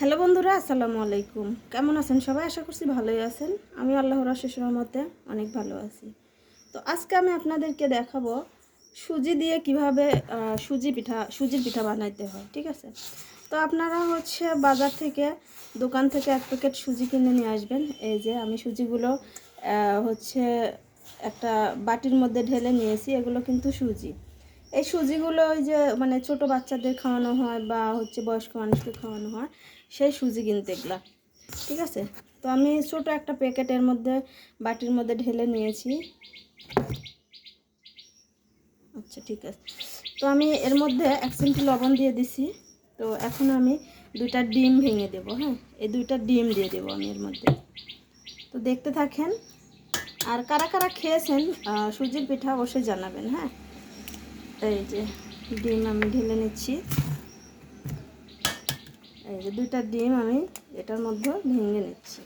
Hello বন্ধুরা, আসসালামু আলাইকুম। কেমন আছেন সবাই? আশা করছি ভালোই আছেন। আমি আল্লাহর আশিস রহমতে অনেক ভালো আছি। তো আজকে আমি আপনাদেরকে দেখাবো সুজি দিয়ে কীভাবে সুজি পিঠা, সুজির পিঠা বানাইতে হয়, ঠিক আছে? তো আপনারা হচ্ছে বাজার থেকে, দোকান থেকে এক প্যাকেট সুজি কিনে নিয়ে আসবেন। এই যে আমি সুজিগুলো হচ্ছে একটা বাটির মধ্যে ঢেলে নিয়েছি। এগুলো কিন্তু সুজি। এই সুজিগুলো ওই যে মানে ছোট বাচ্চাদের খাওয়ানো হয় বা হচ্ছে বয়স্ক মানুষকে খাওয়ানো হয়, সেই সুজি কিনতে এগুলা। ঠিক আছে? তো আমি ছোট একটা প্যাকেটের মধ্যে বাটির মধ্যে ঢেলে নিয়েছি। আচ্ছা ঠিক আছে। তো আমি এর মধ্যে এক চিমটি লবণ দিয়ে দিছি। তো এখন আমি দুইটা ডিম ভেঙে দেবো হ্যাঁ? এই দুইটা ডিম দিয়ে দেবো আমি এর মধ্যে। তো দেখতে থাকেন। আর কারা কারা খেয়েছেন সুজির পিঠা অবশ্যই জানাবেন হ্যাঁ? এই যে ডিম আমি ঢেলে নিচ্ছি। এই যে দুইটা ডিম আমি এটার মধ্যে ভেঙে নিচ্ছি।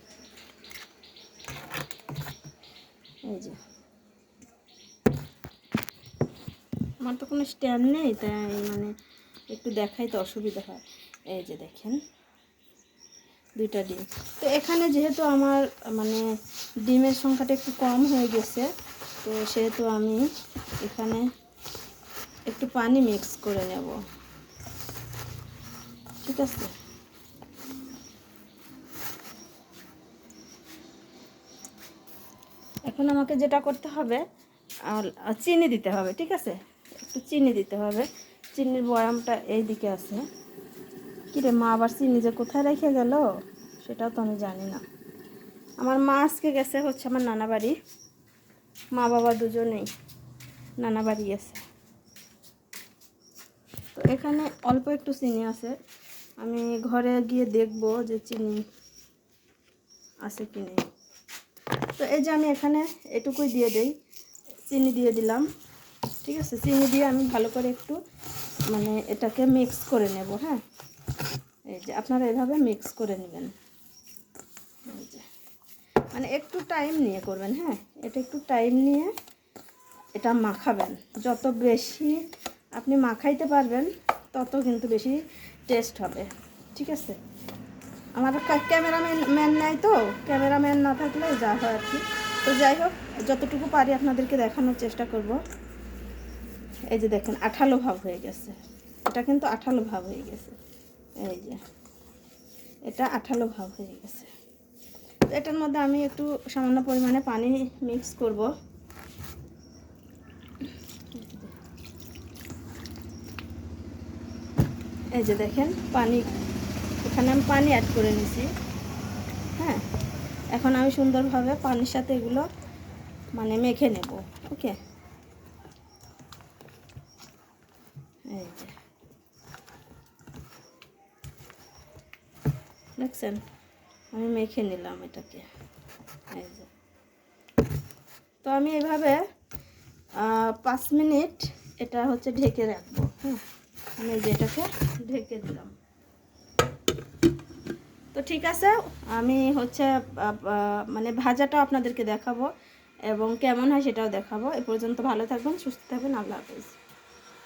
এই যে। আমার তো কোনো স্ট্যান্ড নেই, তাই মানে একটু দেখাই তো অসুবিধা হয়। এই যে দেখেন, দুইটা ডিম। তো এখানে যেহেতু আমার মানে ডিমের সংখ্যাটা একটু কম হয়ে গেছে, তো সেহেতু আমি এখানে একটু পানি মিক্স করে নেব। ঠিক আছে? এখন আমাকে যেটা করতে হবে চিনি দিতে হবে, ঠিক আছে? একটু চিনি দিতে হবে। চিনির বয়ামটা এই দিকে আছে। কিরে মা আবার চিনি যে কোথায় রেখে গেল? সেটাও তো আমি জানি না। আমার মা আজকে গেছে হচ্ছে আমার নানা বাড়ি। মা বাবা দুজনেই নানা বাড়ি গেছে। তো এখানে অল্প একটু চিনি আছে। আমি ঘরে গিয়ে দেখব যে চিনি আছে কি নেই। তো এই যে আমি এখানে এটুকুই দিয়ে দেই। চিনি দিয়ে দিলাম। ঠিক আছে? চিনি দিয়ে আমি ভালো করে একটু মানে এটাকে মিক্স করে নেব হ্যাঁ? এই যে আপনারা এভাবে মিক্স করে নেবেন। মানে একটু টাইম নিয়ে করবেন হ্যাঁ? এটা একটু টাইম নিয়ে এটা মাখাবেন। যত বেশি আপনি মাখাইতে পারবেন, তত কিন্তু বেশি টেস্ট হবে। ঠিক আছে? আমার ক্যামেরাম্যান, ম্যান নাই তো, ক্যামেরাম্যান না থাকলে যা হয় আর কি। তো যাই হোক, যতটুকু পারি আপনাদেরকে দেখানোর চেষ্টা করব। এই যে দেখেন, আঠালো ভাব হয়ে গেছে। এটা কিন্তু আঠালো ভাব হয়ে গেছে। এই যে, এটা আঠালো ভাব হয়ে গেছে। এটার মধ্যে আমি একটু সামান্য পরিমাণে পানি মিক্স করব। এই যে দেখেন, পানি, এখানে আমি পানি অ্যাড করে নিছি। হ্যাঁ এখন আমি সুন্দরভাবে পানির সাথে এগুলো মানে মেখে নেব, ওকে? এই যে। দেখছেন? আমি মেখে নিলাম এটাকে। এই যে। তো আমি এভাবে পাঁচ মিনিট এটা হচ্ছে ঢেকে রাখব হ্যাঁ? আমি যেটাকে ঢেকে দিলাম। তো ঠিক আছে, আমি হচ্ছে মানে ভাজাটা আপনাদেরকে দেখাবো এবং কেমন হয় সেটাও দেখাবো। এ পর্যন্ত ভালো থাকবেন, সুস্থ থাকবেন, আল্লাহ হাফিজ।